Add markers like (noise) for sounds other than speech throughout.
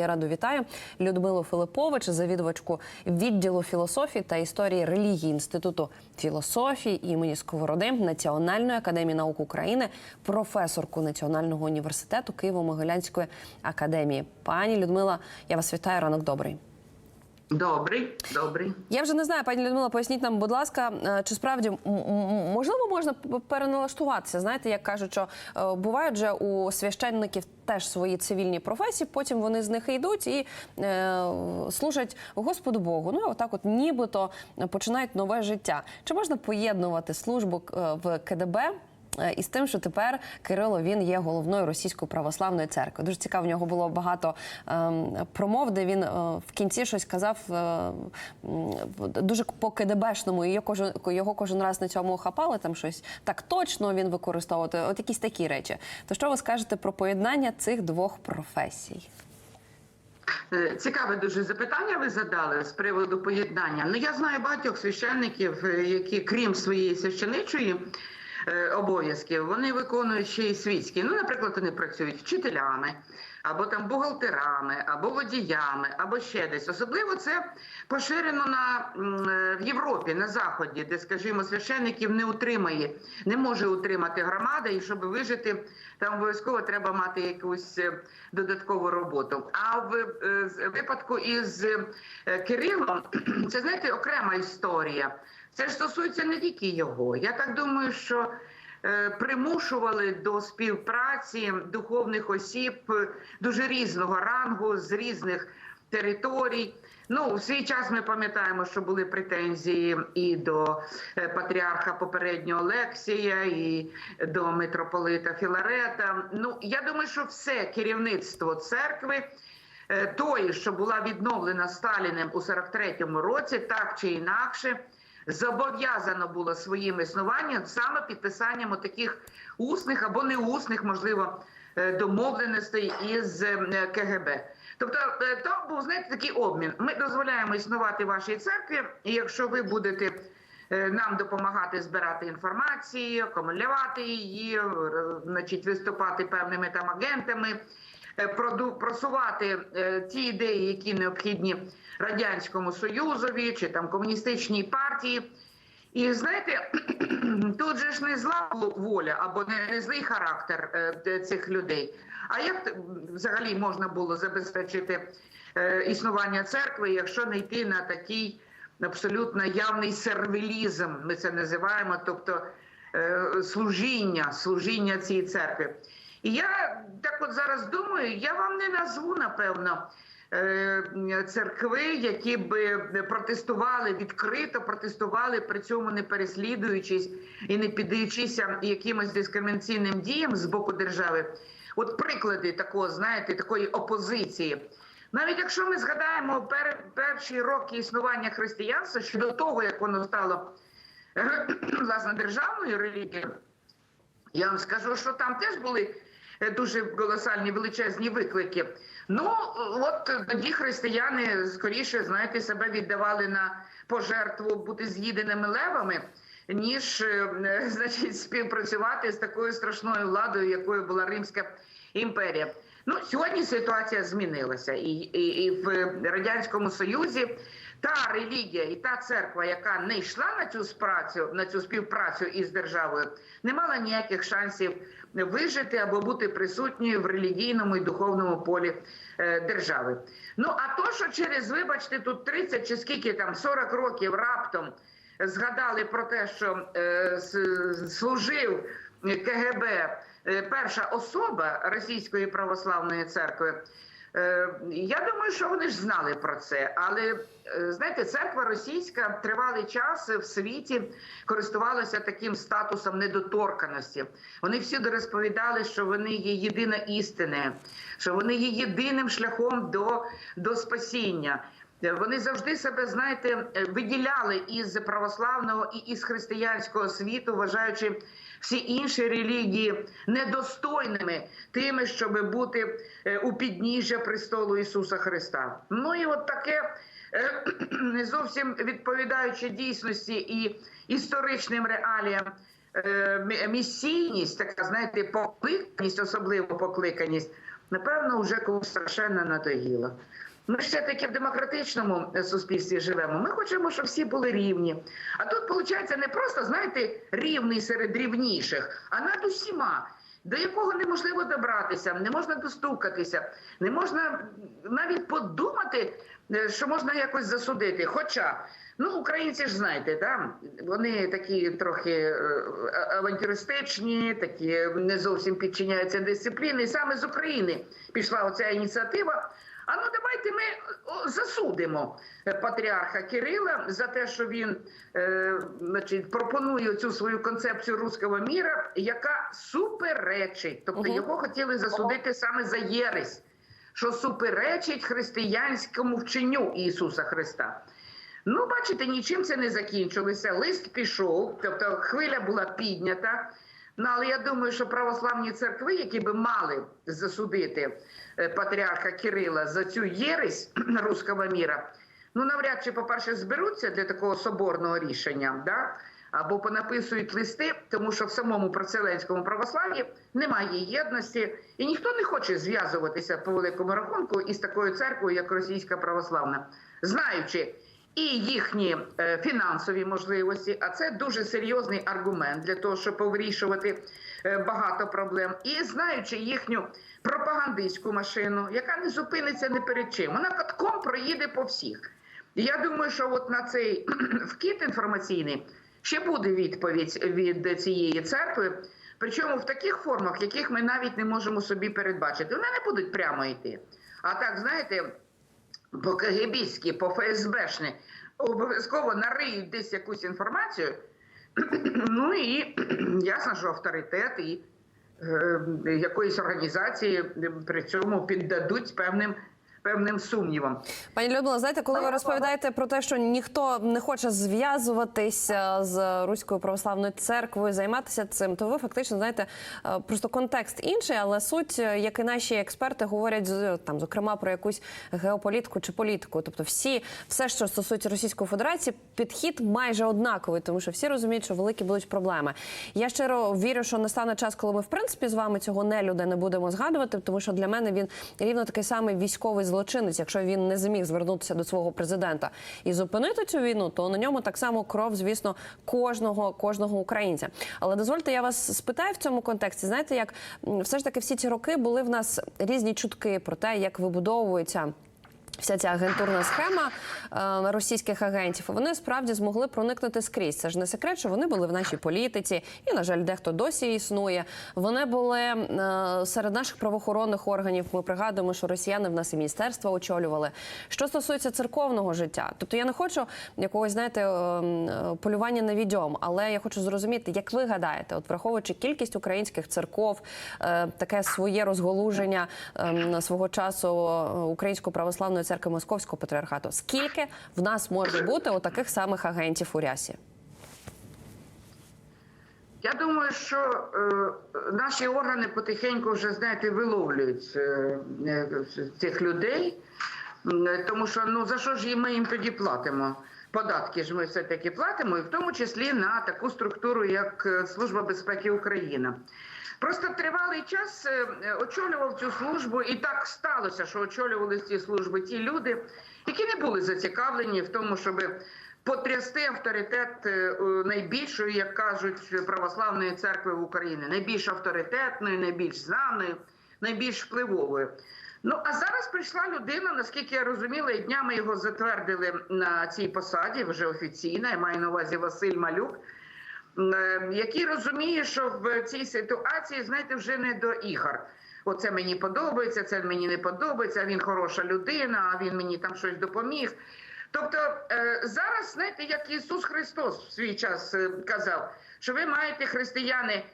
Я раду вітаю Людмилу Филипович, завідувачку відділу філософії та історії релігії інституту філософії імені Сковороди Національної академії наук України, професорку Національного університету Києво-Могилянської академії. Пані Людмила, я вас вітаю. Ранок добрий. Добрий, добрий. Я вже не знаю, пані Людмила, поясніть нам, будь ласка, е, чи справді можливо можна переналаштуватися? Знаєте, як кажуть, що е, бувають же у священників теж свої цивільні професії, потім вони з них йдуть і е, служать Господу Богу. Ну, отак, от нібито починають нове життя. Чи можна поєднувати службу е, в КДБ? Е, І з тим, що тепер Кирило він є головною російською православною церквою. Дуже цікаво, в нього було багато ем, промов, де він е, в кінці щось казав е, дуже по КДБшному, і кожен, його кожен раз на цьому хапали, там щось так точно він використовувати. От якісь такі речі. То що ви скажете про поєднання цих двох професій? Цікаве дуже запитання ви задали з приводу поєднання. Ну я знаю багатьох священників, які, крім своєї священичої обов'язків, вони виконують ще й світські. Ну, наприклад, вони працюють вчителями, або там бухгалтерами, або водіями, або ще десь. Особливо це поширено на в Європі, на заході, де, скажімо, священників не утримає, не може утримати громада, і щоб вижити, там обов'язково треба мати якусь е, додаткову роботу. А в е, випадку із е, Кирилом, (clears throat) це знаєте окрема історія. Це ж стосується не тільки його. Я так думаю, що примушували до співпраці духовних осіб е, дуже різного рангу з різних територій. Ну, в свій час ми пам'ятаємо, що були претензії і до е, патріарха попереднього Олексія, і до митрополита Філарета. Ну, я думаю, що все керівництво церкви. е, Тої, що була відновлена Сталіним у 43-му році, так чи інакше, зобов'язано було своїм існуванням саме підписанням таких усних або неусних, можливо, е, домовленостей із е, КГБ. Тобто, е, то був знаєте такий обмін. Ми дозволяємо існувати вашій церкві, і якщо ви будете нам допомагати збирати інформацію, акумулювати її, значить, виступати певними там агентами, просувати ті ідеї, які необхідні радянському союзові чи там комуністичній партії. І знаєте, (clears throat) тут же ж не зла воля або не, не злий характер е, цих людей. А як взагалі можна було забезпечити е, існування церкви, якщо не йти на такий абсолютно явний сервілізм, ми це називаємо, тобто е, служіння, служіння цієї церкви. І я так от зараз думаю, я вам не назву, напевно, церкви, які би протестували відкрито, протестували при цьому не переслідуючись і не піддаючися якимось дискримінаційним діям з боку держави. От приклади такого, знаєте, такої опозиції. Навіть якщо ми згадаємо пер, перші роки існування християнства, ще до того, як воно стало е, (clears throat) власне державною релігією, я вам скажу, що там теж були е, дуже колосальні величезні виклики. Ну, от тоді християни скоріше, знаєте, себе віддавали на пожертву бути з'їденими левами, ніж е, (laughs) значить, співпрацювати з такою страшною владою, якою була Римська імперія. Ну, сьогодні ситуація змінилася, і, і, і в радянському союзі та релігія і та церква, яка не йшла на цю спрацю, на цю співпрацю із державою, не мала ніяких шансів вижити або бути присутньою в релігійному і духовному полі е, держави. Ну а то, що через, вибачте, тут 30 чи скільки там 40 років раптом згадали про те, що е, служив КГБ е, перша особа Російської православної церкви. Е, Я думаю, що вони ж знали про це, але е, знаєте, церква російська тривалий час в світі користувалася таким статусом недоторканості. Вони всюди розповідали, що вони є єдина істина, що вони є єдиним шляхом до, до спасіння. Вони завжди себе, знаєте, виділяли із православного і із християнського світу, вважаючи всі інші релігії недостойними тими, щоб бути е, у підніжжя престолу Ісуса Христа. Ну і от таке е, (clears throat) не зовсім відповідаючи дійсності і історичним реаліям. е, Місійність, така знаєте, покликаність, особливо покликаність напевно, вже комусь страшенно надоїло. Ми ж все-таки в демократичному е, суспільстві живемо. Ми хочемо, щоб всі були рівні. А тут, виходить, не просто, знаєте, рівний серед рівніших, а над усіма, до якого неможливо добратися, не можна достукатися, не можна навіть подумати, е, що можна якось засудити. Хоча, ну, українці ж знаєте, да? вони такі трохи е, авантюристичні, такі не зовсім підчиняються дисципліні. І саме з України пішла оця ініціатива. А ну давайте ми засудимо е, патріарха Кирила за те, що він е, значить, пропонує цю свою концепцію руського міра, яка суперечить. Тобто Мгм. його хотіли засудити саме за єресь, що суперечить християнському вченню Ісуса Христа. Ну, бачите, нічим це не закінчилося. Лист пішов, тобто хвиля була піднята. Ну, але я думаю, що православні церкви, які би мали засудити е, патріарха Кирила за цю єресь (clears throat) руського міра, ну навряд чи, по-перше, зберуться для такого соборного рішення, да? або понаписують листи, тому що в самому проселенському православ'ї немає єдності, і ніхто не хоче зв'язуватися по великому рахунку із такою церквою, як Російська православна, знаючи і їхні е, фінансові можливості, а це дуже серйозний аргумент для того, щоб повирішувати е, багато проблем, і знаючи їхню пропагандистську машину, яка не зупиниться ні перед чим, вона катком проїде по всіх. Я думаю, що от на цей (clears throat) вкид інформаційний ще буде відповідь від цієї церкви. Причому в таких формах, яких ми навіть не можемо собі передбачити. Вони не будуть прямо йти. А так, знаєте, по КГБськи, по ФСБшні обов'язково нариють десь якусь інформацію. (clears throat) Ну і (clears throat) ясно, що авторитет і е, якоїсь організації при цьому піддадуть певним, певним сумнівам. Пані Людмила, знаєте, коли ви розповідаєте про те, що ніхто не хоче зв'язуватися з руською православною церквою, займатися цим, то ви фактично знаєте е, просто контекст інший, але суть, е, як і наші експерти, говорять з- там, зокрема про якусь геополітику чи політику. Тобто, всі, все, що стосується Російської Федерації, підхід майже однаковий, тому що всі розуміють, що великі будуть проблеми. Я щиро вірю, що настане час, коли ми в принципі з вами цього нелюда не будемо згадувати, тому що для мене він рівно такий самий військовий злочинець, якщо він не зміг звернутися до свого президента і зупинити цю війну, то на ньому так само кров, звісно, кожного кожного українця. Але дозвольте, я вас спитаю в цьому контексті. Знаєте, як все ж таки всі ці роки були в нас різні чутки про те, як вибудовується. Вся ця агентурна схема е, російських агентів вони справді змогли проникнути скрізь. Це ж не секрет, що вони були в нашій політиці, і на жаль, дехто досі існує. Вони були е, серед наших правоохоронних органів. Ми пригадуємо, що росіяни в нас і міністерства очолювали. Що стосується церковного життя, тобто я не хочу якогось знаєте е, е, полювання на відьом, але я хочу зрозуміти, як ви гадаєте, от враховуючи кількість українських церков, е, таке своє розголуження е, свого часу е, Української православної церкви Московського патріархату, скільки в нас може бути отаких самих агентів у рясі? Я думаю, що е, наші органи потихеньку вже знаєте виловлюють е, е, цих людей, тому що ну за що ж ми їм тоді платимо? Податки ж ми все таки платимо, і в тому числі на таку структуру, як е, Служба безпеки України. Просто тривалий час е, е, очолював цю службу, і так сталося, що очолювали ці служби ті люди, які не були зацікавлені в тому, щоб потрясти авторитет найбільшої, як кажуть, православної церкви в Україні, найбільш авторитетної, найбільш знаної, найбільш впливової. Ну а зараз прийшла людина, наскільки я розуміла, і днями його затвердили на цій посаді, вже офіційно. Я маю на увазі Василь Малюк. е, Який розуміє, що в цій ситуації, знаєте, вже не до ігор. Оце мені подобається, це мені не подобається. Він хороша людина, а він мені там щось допоміг. Тобто е, зараз, знаєте, як Ісус Христос в свій час е, казав, що ви маєте християни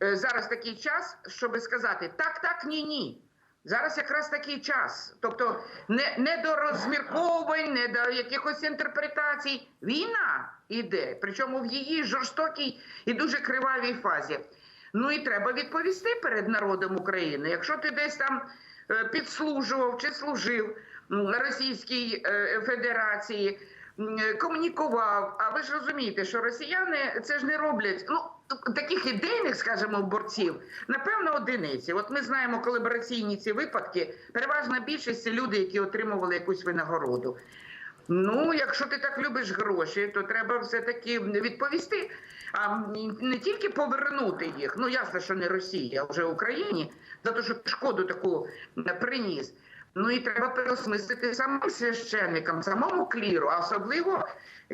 зараз такий час, щоб сказати так, так, ні, ні. Зараз якраз такий час. Тобто не, не до розмірковувань, не до якихось інтерпретацій. Війна іде, причому в її жорстокій і дуже кривавій фазі. Ну і треба відповісти перед народом України. Якщо ти десь там е, підслужував чи служив Російській е, Федерації, комунікував. А ви ж розумієте, що росіяни це ж не роблять. Ну таких ідейних, скажімо, борців, напевно, одиниці. От ми знаємо колабораційні ці випадки, переважна більшість це люди, які отримували якусь винагороду. Ну, якщо ти так любиш гроші, то треба все-таки відповісти. А не тільки повернути їх, ну ясно, що не Росія, а вже Україні, за те, що шкоду таку приніс. Ну і треба переосмислити самим священникам, самому кліру, а особливо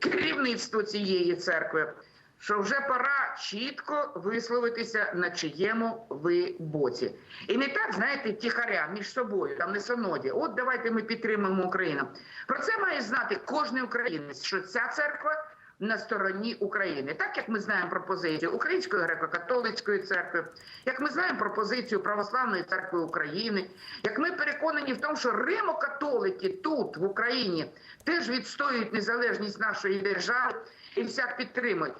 керівництву цієї церкви, що вже пора чітко висловитися на чиєму ви боці. І не так, знаєте, тихаря між собою, там не синоді. От давайте ми підтримаємо Україну. Про це має знати кожен українець, що ця церква на стороні України, так як ми знаємо про позицію Української греко-католицької церкви, як ми знаємо про позицію Православної церкви України, як ми переконані в тому, що римокатолики тут, в Україні, теж відстоюють незалежність нашої держави і всяк підтримують.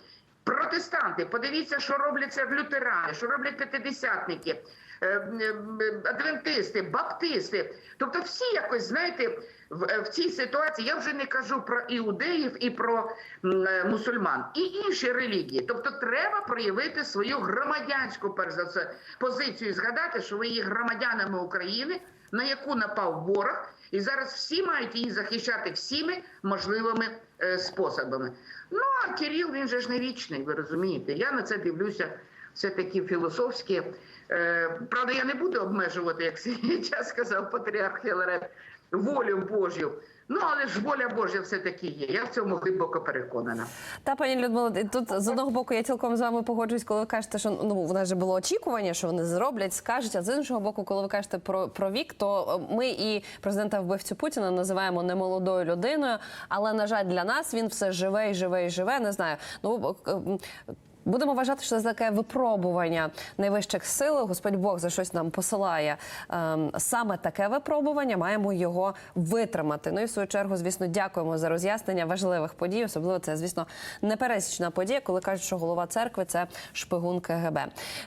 Протестанти, подивіться, що робляться в лютерани, що роблять п'ятидесятники, е, е, адвентисти, баптисти. Тобто, всі якось знаєте, в, в цій ситуації я вже не кажу про іудеїв і про е, мусульман і інші релігії. Тобто, треба проявити свою громадянську перш за все позицію, і згадати, що ви є громадянами України, на яку напав ворог, і зараз всі мають її захищати всіми можливими е, способами. Ну а Кирил, він же ж не вічний, ви розумієте. Я на це дивлюся все-таки філософськи. Е, правда, я не буду обмежувати, як (laughs) час сказав патріарх Філарет, волю Божю. Ну, але ж воля Божа все-таки є. Я в цьому глибоко переконана. Та пані Людмила, тут з одного боку я цілком з вами погоджуюсь, коли ви кажете, що ну в нас же було очікування, що вони зроблять, скажуть. А з іншого боку, коли ви кажете про, про вік, то е, ми і президента вбивцю Путіна називаємо немолодою людиною. Але на жаль, для нас він все живе і живе і живе. Не знаю. Ну е, Будемо вважати, що це таке випробування найвищих сил. Господь Бог за щось нам посилає ем, саме таке випробування. Маємо його витримати. Ну і в свою чергу, звісно, дякуємо за роз'яснення важливих подій. Особливо це, звісно, непересічна подія, коли кажуть, що голова церкви це шпигун КГБ.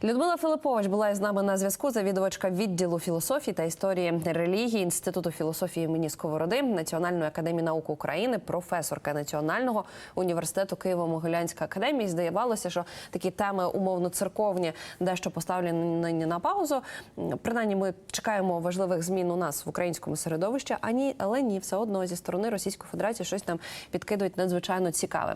Людмила Филипович була із нами на зв'язку. Завідувачка відділу філософії та історії релігії інституту філософії імені Сковороди Національної академії наук України, професорка Національного університету Києво-Могилянська академії. Здавалося, що такі теми умовно церковні дещо поставлені на паузу. Принаймні, ми чекаємо важливих змін у нас в українському середовищі. Ані, але ні, все одно зі сторони Російської Федерації щось нам підкидують надзвичайно цікаве.